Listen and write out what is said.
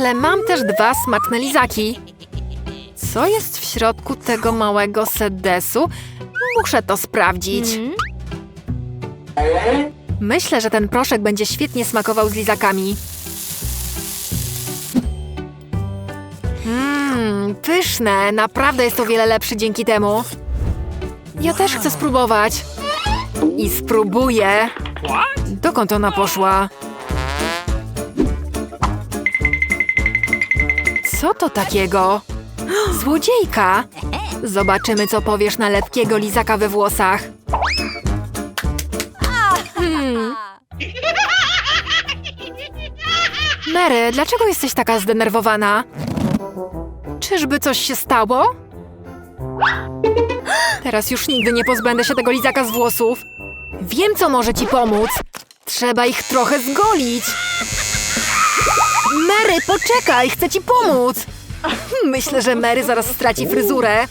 ale mam też dwa smaczne lizaki. Co jest w środku tego małego sedesu? Muszę to sprawdzić. Myślę, że ten proszek będzie świetnie smakował z lizakami. Mmm, pyszne. Naprawdę jest o wiele lepszy dzięki temu. Ja też chcę spróbować. I spróbuję. Dokąd ona poszła? Co to takiego? Złodziejka! Zobaczymy, co powiesz na lepkiego lizaka we włosach. Hmm. Mary, dlaczego jesteś taka zdenerwowana? Czyżby coś się stało? Teraz już nigdy nie pozbędę się tego lizaka z włosów. Wiem, co może ci pomóc. Trzeba ich trochę zgolić. Mary, poczekaj, chcę ci pomóc. Myślę, że Mary zaraz straci fryzurę.